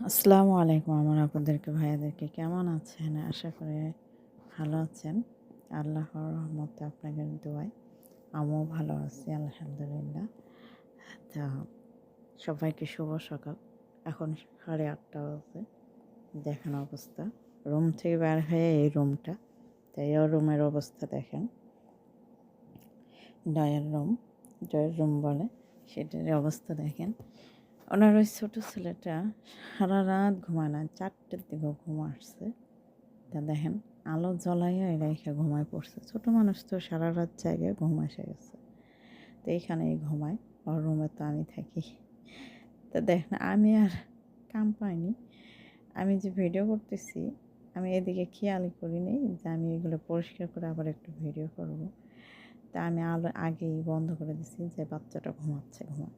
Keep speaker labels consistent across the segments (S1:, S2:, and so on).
S1: আসসালামু আলাইকুম আমার আপনাদেরকে ভাইয়াদেরকে কেমন আছেন? আশা করি ভালো আছেন। আল্লাহর রহমতে আপনাদের দোয়ায় আমিও ভালো আছি, আলহামদুলিল্লাহ। তা, সবাইকে শুভ সকাল। এখন সাড়ে আটটা বাজে। দেখেন অবস্থা। রুম থেকে বের হয়ে এই রুমটা। তাই রুমের অবস্থা দেখেন। ডয়ের রুম ডয়ের রুম বলে সেটার অবস্থা দেখেন। ওনার ওই ছোটো ছেলেটা সারা রাত ঘুমায় না, চারটের দিকে ঘুম আসছে। তা দেখেন, আলো জ্বলাইয়া এরা রেখে ঘুমায় পড়ছে। ছোটো মানুষ তো সারা রাত জায়গায় ঘুম এসে গেছে। তো এইখানেই ঘুমায়, ওর রুমে তো আমি থাকি। তা দেখেন, আমি আর কাম পাইনি। আমি যে ভিডিও করতেছি, আমি এদিকে খেয়ালই করিনি যে আমি এগুলো পরিষ্কার করে আবার একটু ভিডিও করব। তা আমি আলো আগেই বন্ধ করে দিছি যে বাচ্চাটা ঘুমাচ্ছে ঘুমা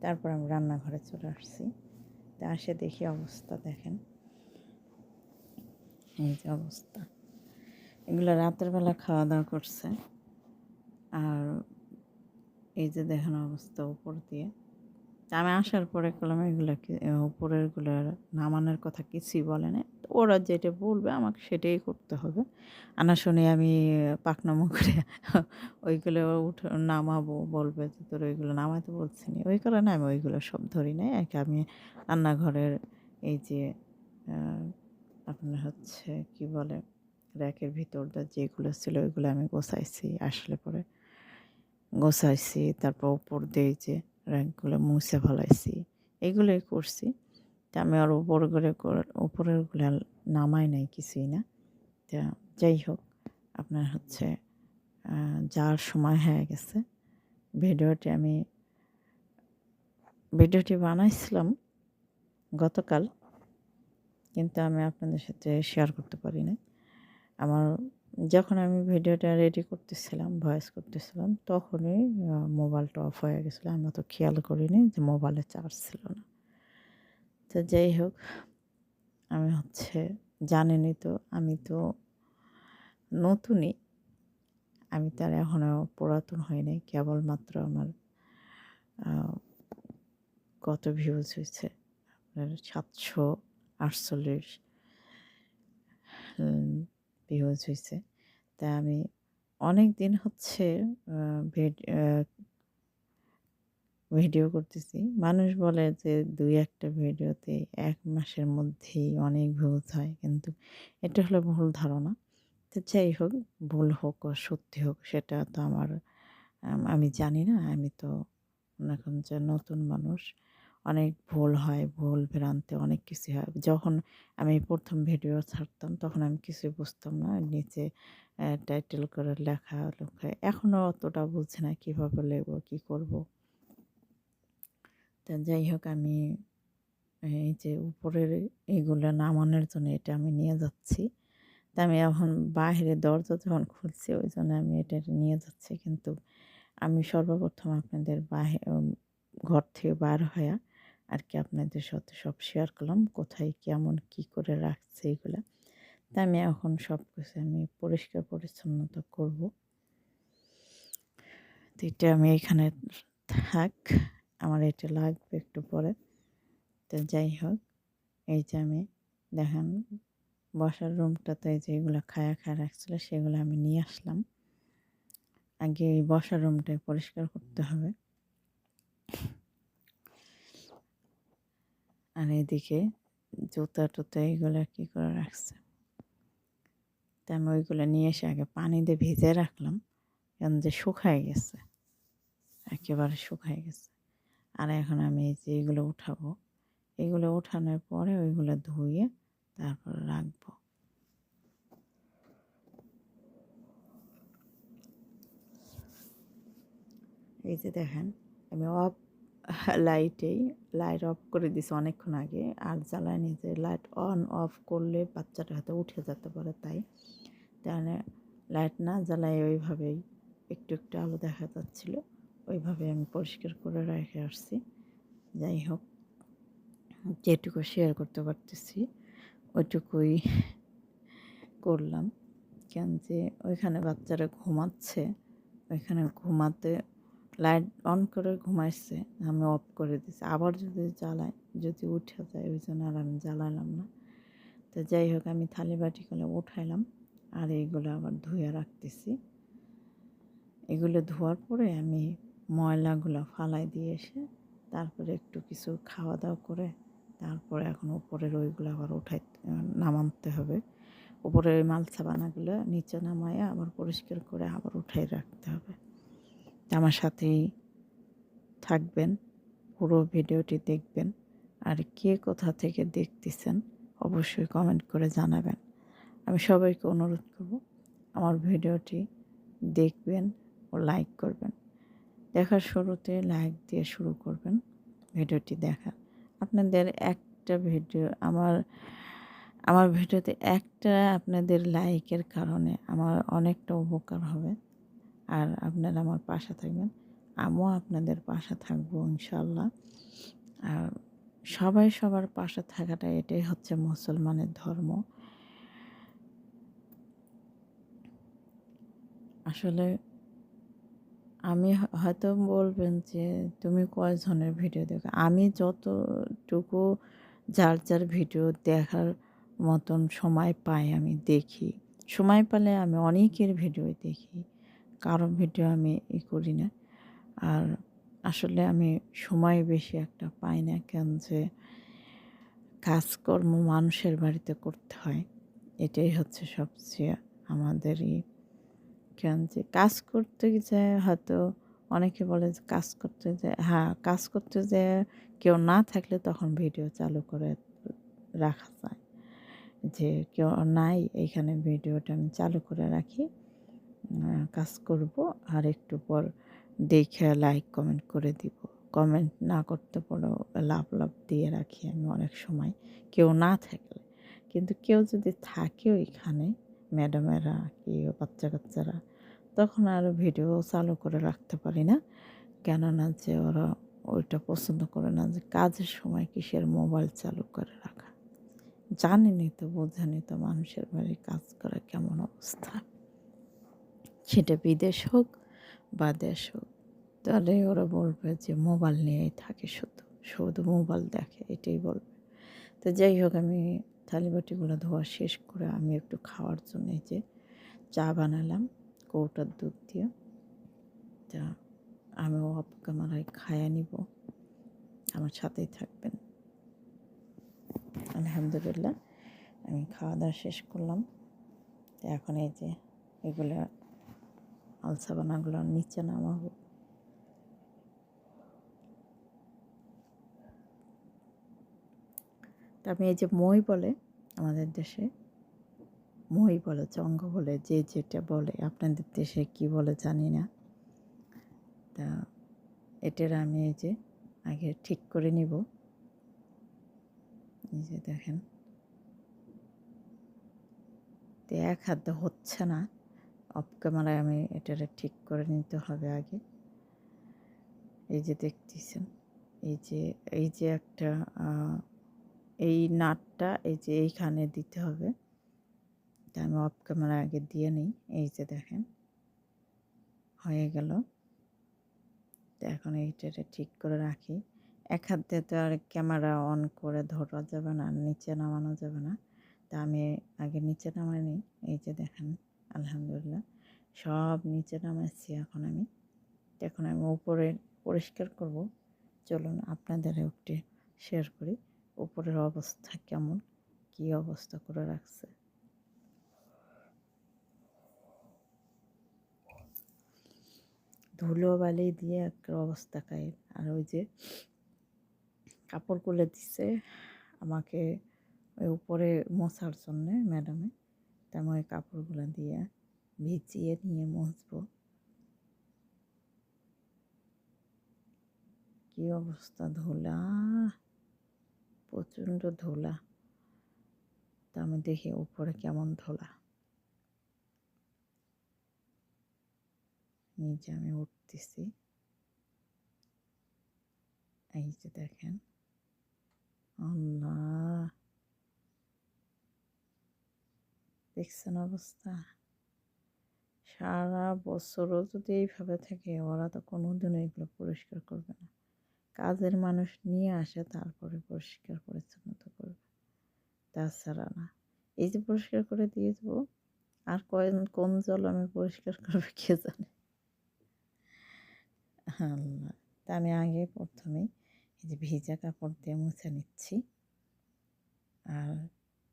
S1: তারপর আমি রান্নাঘরে চলে আসছি। তা আসে দেখি অবস্থা, দেখেন। এই যে অবস্থা। এগুলো রাতের বেলা খাওয়া দাওয়া করছে। আর এই যে দেখানো অবস্থা উপর দিয়ে। আমি আসার পরে করলাম এগুলো উপরেরগুলো নামানোর কথা কিছুই বলে না ওরা যেটা বলবে আমাকে সেটাই করতে হবে। আনা শুনে আমি পাকনামো করে ওইগুলো উঠে, নামাবো, বলবে যে, তোর ওইগুলো নামাতে বলছি নি। ওই কারণে আমি ওইগুলো সব ধরি নাই। আর কি আমি রান্নাঘরের এই যে আপনার হচ্ছে কি বলে, র্যাকের ভিতরটা যেগুলো ছিল ওইগুলো আমি গোছাইছি, আসলে পরে গোছাইছি, তারপর উপর দিয়ে যে র্যাকগুলো মুছে ফেলাইছি, এগুলোই করছি। তা আমি আর উপর করে উপরেরগুলো নামাই নাই কিছুই না। তা যাই হোক, আপনার হচ্ছে যার সময় হয়ে গেছে। ভিডিওটি আমি, ভিডিওটি বানাইছিলাম গতকাল, কিন্তু আমি আপনাদের সাথে শেয়ার করতে পারি না আমার যখন আমি ভিডিওটা রেডি করতেছিলাম ভয়েস করতেছিলাম, তখনই মোবাইলটা অফ হয়ে গেছিল। আমি অত খেয়াল করিনি যে মোবাইলে চার্জ ছিল না। তো যাই হোক, আমি হচ্ছে জানেনি তো, আমি তো নতুনই, আমি তার এখনও পুরাতন হয়নি কেবলমাত্র আমার কত ভিউজ হয়েছে? আপনার সাতশো আটচল্লিশ ভিউজ হয়েছে তা আমি অনেক দিন হচ্ছে ভিডিও করতেছি। মানুষ বলে যে দুই একটা ভিডিওতে এক মাসের মধ্যেই অনেক ভিউজ হয়, কিন্তু এটা হলো ভুল ধারণা। তো যাই হোক, ভুল হোক সত্যি হোক, সেটা তো আমার, আমি জানি না। আমি তো এখন যে নতুন মানুষ। অনেক ভুল হয়, ভুল ভ্রান্তি অনেক কিছু হয়। যখন আমি প্রথম ভিডিও ছাড়তাম, তখন আমি কিছুই বুঝতাম না। নিচে টাইটেল করে লেখা লেখা। এখনও অতটা বুঝছি না কীভাবে লেখবো, কী করব। তা যাই হোক, আমি এই যে উপরের এইগুলো নামানোর জন্য এটা আমি নিয়ে যাচ্ছি। তা আমি এখন বাহিরে দরজা যখন খুলছি, ওই জন্য আমি এটা নিয়ে যাচ্ছি। কিন্তু আমি সর্বপ্রথম আপনাদের বাহির ঘর থেকে বার হয়ে আর কি আপনাদের সাথে সব শেয়ার করলাম, কোথায় কেমন কি করে রাখছে এগুলো। তা আমি এখন সব কিছু আমি পরিষ্কার পরিচ্ছন্নতা করব। তো এটা আমি এখানে থাক, আমার এটা লাগবে একটু পরে। তো যাই হোক, এই যে আমি দেখেন বসার রুমটাতে যেগুলো খায়া খায়া রাখছিল, সেগুলো আমি নিয়ে আসলাম। আগে এই বসার রুমটা পরিষ্কার করতে হবে। আর এদিকে জুতা টুতা এগুলো কী করে রাখছে? তা আমি ওইগুলো নিয়ে এসে আগে পানি দিয়ে ভেজে রাখলাম কেন যে শুকায় গেছে, একেবারে শুকায় গেছে। আর এখন আমি এই যে এগুলো উঠাবো, এগুলো উঠানোর পরে ওইগুলো ধুয়ে তারপর রাখব। এই যে দেখেন, আমি অফ লাইটেই, লাইট অফ করে দিছি অনেকক্ষণ আগে। আর জ্বালানি যে লাইট অন, অফ করলে বাচ্চাটা হাতে উঠে যেতে পারে তাই। তাহলে লাইট না জ্বালাই ওইভাবেই একটু একটু আলো দেখা যাচ্ছিল। ওইভাবে আমি পরিষ্কার করে রেখে আসছি। যাই হোক, যেটুকু শেয়ার করতে পারতেছি, ওইটুকুই করলাম। কেন যে ওইখানে বাচ্চারা ঘুমাচ্ছে, ওইখানে ঘুমাতে লাইট অন করে ঘুমাইছে, আমি অফ করে দিছি। আবার যদি জ্বালাই, যদি উঠে যায়, ওই জন্য আর আমি জ্বালালাম না। তো যাই হোক, আমি থালি বাটিগুলো উঠাইলাম, আর এইগুলো আবার ধুয়ে রাখতেছি। এগুলো ধোয়ার পরে আমি ময়লাগুলো ফালাই দিয়ে এসে, তারপরে একটু কিছু খাওয়া দাওয়া করে, তারপরে এখন উপরের ওইগুলো আবার উঠাই নামাতে হবে। উপরের ওই মালসা বানাগুলো নিচে নামায় আবার পরিষ্কার করে আবার উঠাই রাখতে হবে। আমার সাথেই থাকবেন, পুরো ভিডিওটি দেখবেন। আর কে কোথা থেকে দেখতেছেন অবশ্যই কমেন্ট করে জানাবেন। আমি সবাইকে অনুরোধ করব আমার ভিডিওটি দেখবেন ও লাইক করবেন। দেখার শুরুতে লাইক দিয়ে শুরু করবেন ভিডিওটি দেখা। আপনাদের একটা ভিডিও আমার আমার ভিডিওতে একটা আপনাদের লাইকের কারণে আমার অনেকটা উপকার হবে। আর আপনারা আমার পাশে থাকবেন। আমিও আপনাদের পাশে থাকব ইনশাল্লাহ আর সবাই সবার পাশে থাকাটা এটাই হচ্ছে মুসলমানের ধর্ম। আসলে আমি হয়তো বলবেন যে তুমি কয়জনের ভিডিও দেখো? আমি যতটুকু যার যার ভিডিও দেখার মতন সময় পাই আমি দেখি। সময় পেলে আমি অনেকের ভিডিও দেখি। কারও ভিডিও আমি ই করি না। আর আসলে আমি সময় বেশি একটা পাই না কেন যে কাজকর্ম মানুষের বাড়িতে করতে হয়। এটাই হচ্ছে সবচেয়ে আমাদেরই কেন যে কাজ করতে যায় হয়তো অনেকে বলে যে কাজ করতে যায় হ্যাঁ কাজ করতে যে কেউ না থাকলে তখন ভিডিও চালু করে রাখা যায়। যে কেউ নাই এইখানে ভিডিওটা আমি চালু করে রাখি। কাজ করব। আর একটু পর দেখে লাইক কমেন্ট করে দিব। কমেন্ট না করতে পারো লাভ লাভ দিয়ে রাখি আমি অনেক সময়। কেউ না থাকলে। কিন্তু কেউ যদি থাকে ওইখানে ম্যাডামেরা কি বাচ্চা কাচ্চারা তখন আর ভিডিও চালু করে রাখতে পারি না। কেননা যে ওরা ওইটা পছন্দ করে না যে কাজের সময় কিসের মোবাইল চালু করে রাখা। জানেনি তো বোঝেনি তো মানুষের বাড়ি কাজ করা কেমন অবস্থা। সেটা বিদেশ হোক বা দেশ হোক, তাহলে ওরা বলবে যে মোবাইল নিয়েই থাকে শুধু শুধু মোবাইল দেখে, এটাই বলবে। তো যাই হোক, আমি থালিবাটিগুলো ধোয়া শেষ করে আমি একটু খাওয়ার জন্য যে চা বানালাম, কৌটার দুধ দিয়ে। তা আমিও অফ ক্যামেরায় খায়া নিব, আমার সাথেই থাকবেন। আলহামদুলিল্লাহ, আমি খাওয়া দাওয়া শেষ করলাম। এখন এই যে এগুলো আলসাবানাগুলো নিচে নামাবো। তা আমি এই যে মই বলে, আমাদের দেশে, মই বলে, চঙ্গ বলে, যে যেটা বলে, আপনাদের দেশে কি বলে জানি না। তা এটার আমি এই যে আগে ঠিক করে নিব। এই যে দেখেন। তো এক হাত হচ্ছে না। অফ ক্যামেরায় আমি এটারে ঠিক করে নিতে হবে আগে। এই যে দেখতেছেন, এই যে এই যে একটা এই নাটটা এই যে এইখানে দিতে হবে। তা আমি অফ ক্যামেরা আগে দিয়ে নিই। এই যে দেখেন, হয়ে গেল। তো এখন এইটারে ঠিক করে রাখি। এক হাত দিয়ে তো আর ক্যামেরা অন করে ধরা যাবে না, নিচে নামানো যাবে না। তা আমি আগে নিচে নামাই নিই। এই যে দেখেন আলহামদুলিল্লাহ। সব নিচে নামাচ্ছি এখন আমি। এখন আমি উপরে পরিষ্কার করব। চলুন আপনাদের একটি শেয়ার করি উপরের অবস্থা কেমন, কি অবস্থা করে রাখছে। ধুলো বালি দিয়ে একটা অবস্থা খাই আর ওই যে কাপড় খুলে দিছে আমাকে ওই উপরে মশার জন্যে ম্যাডামে। তেমন কাপড়গুলো দিয়ে ভিজিয়ে নিয়ে মুছবো। কি অবস্থা ধোলা? প্রচণ্ড ধোলা। তা আমি দেখি উপরে কেমন ধোলা। নিচে আমি উঠতেছি। এই যে দেখেন। আল্লাহ! দেখছেন অবস্থা? সারা বছরও যদি এইভাবে থাকে, ওরা তো কোনোদিনও এগুলো পরিষ্কার করবে না। কাজের মানুষ নিয়ে আসে, তারপরে পরিষ্কার পরিচ্ছন্নতা করবে। তাছাড়া না। এই যে পরিষ্কার করে দিয়ে দেবো, আর কয়েন কোন জল আমি পরিষ্কার করবে কে জানে? আল্লাহ। তা আমি আগে প্রথমেই এই যে ভিজা কাপড় দিয়ে মুছে নিচ্ছি। আর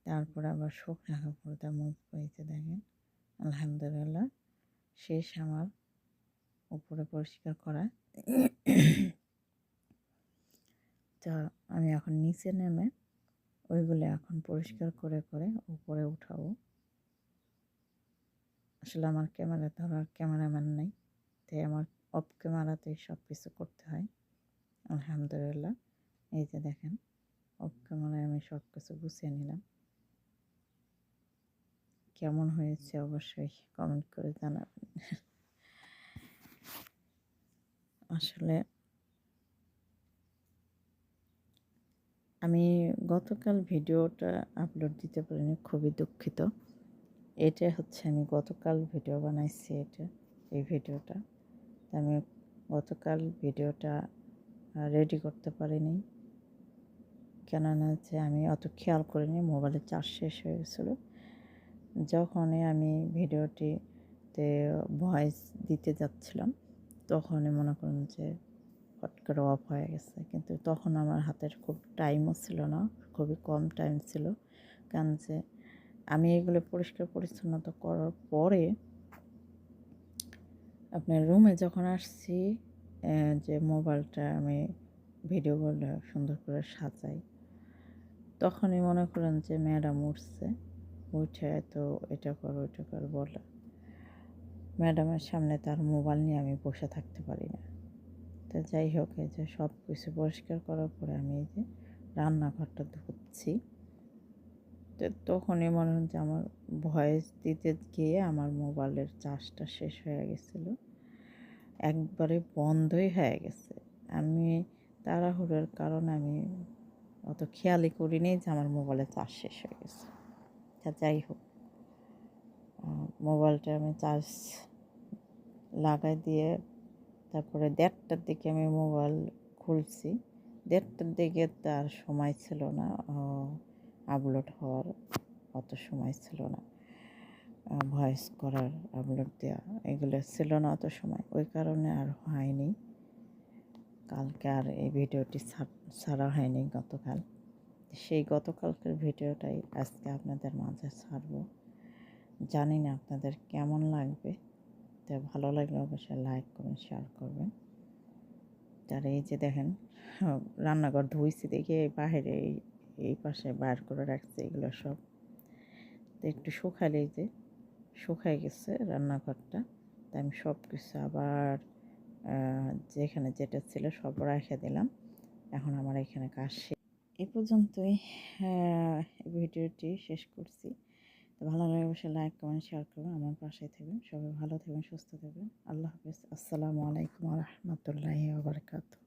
S1: তারপর আবার শুকনো কাপড় দিয়ে মুছবো এই যে দেখেন। আলহামদুলিল্লাহ, শেষ আমার উপরে পরিষ্কার করা। তো আমি এখন নিচে নেমে ওইগুলো এখন পরিষ্কার করে করে উপরে উঠাবো। আসলে আমার ক্যামেরা ধরার ক্যামেরাম্যান নেই, তাই আমার অফ ক্যামেরাতেই সব কিছু করতে হয়। আলহামদুলিল্লাহ, এই যে দেখেন, অফ ক্যামেরায় আমি সব কিছু গুছিয়ে নিলাম। কেমন হয়েছে অবশ্যই কমেন্ট করে জানাবেন। আসলে আমি গতকাল ভিডিওটা আপলোড দিতে পারিনি, খুবই দুঃখিত। এটা হচ্ছে আমি গতকাল ভিডিও বানাইছি এটা, এই ভিডিওটা। আমি গতকাল ভিডিওটা রেডি করতে পারিনি। কেননা যে আমি অত খেয়াল করিনি, মোবাইলের চার্জ শেষ হয়ে গেছিল। যখনই আমি ভিডিওটিতে ভয়েস দিতে যাচ্ছিলাম, তখনই মনে করুন যে হট করে অফ হয়ে গেছে। কিন্তু তখন আমার হাতের খুব টাইমও ছিল না, খুবই কম টাইম ছিল। কারণ যে আমি এগুলো পরিষ্কার পরিচ্ছন্নতা করার পরে আপনার রুমে যখন আসছি যে মোবাইলটা আমি ভিডিওগুলো সুন্দর করে সাজাই, তখনই মনে করেন যে ম্যাডাম উঠছে। উঠে তো এটা কর, ওইটা কর বলে ম্যাডামের সামনে তার মোবাইল নিয়ে আমি বসে থাকতে পারি না। তো যাই হোক, এই যে সব কিছু পরিষ্কার করার পরে আমি এই যে রান্নাঘরটা ধুচ্ছি। তো তখনই মনে হচ্ছে আমার ভয়েস দিতে গিয়ে আমার মোবাইলের চার্জটা শেষ হয়ে গেছিল। একবারে বন্ধই হয়ে গেছে। আমি তাড়াহুড়োর কারণে আমি অত খেয়ালই করিনি যে আমার মোবাইলের চার্জ শেষ হয়ে গেছে। যাই হোক। মোবাইলটা আমি চার্জ লাগাই দিয়ে তারপরে দেড়টার দিকে আমি মোবাইল খুলছি। দেড়টার দিকে তার সময় ছিল না আপলোড হওয়ার অত সময় ছিল না। ভয়েস করার আপলোড দেওয়া, এগুলো ছিল না অত সময়। ওই কারণে আর হয়নি। কালকে আর এই ভিডিওটি ছাড়া হয়নি গতকাল। সেই গতকালকের ভিডিওটাই আজকে আপনাদের মাঝে ছাড়ব। জানি না আপনাদের কেমন লাগবে। তো ভালো লাগলে অবশ্যই লাইক করবেন শেয়ার করবেন। তার এই যে দেখেন, রান্নাঘর ধুইছি দেখে বাইরে এই পাশে বার করে রাখছে এগুলো সব। তো একটু শুকালে যে শুকাই গেছে রান্নাঘরটা। তাই আমি সব কিছু আবার যেখানে যেটা ছিল সব রেখে দিলাম। এখন আমার এখানে কাজ এ পর্যন্তই। ভিডিওটি শেষ করছি। তো ভালো লাগে অবশ্যই লাইক কমেন্ট শেয়ার করবেন। আমার পাশে থাকবেন। সবাই ভালো থাকবেন, সুস্থ থাকবেন। আল্লাহ হাফিজ। আসসালামু আলাইকুম রহমতুল্লাহি আবরকাতু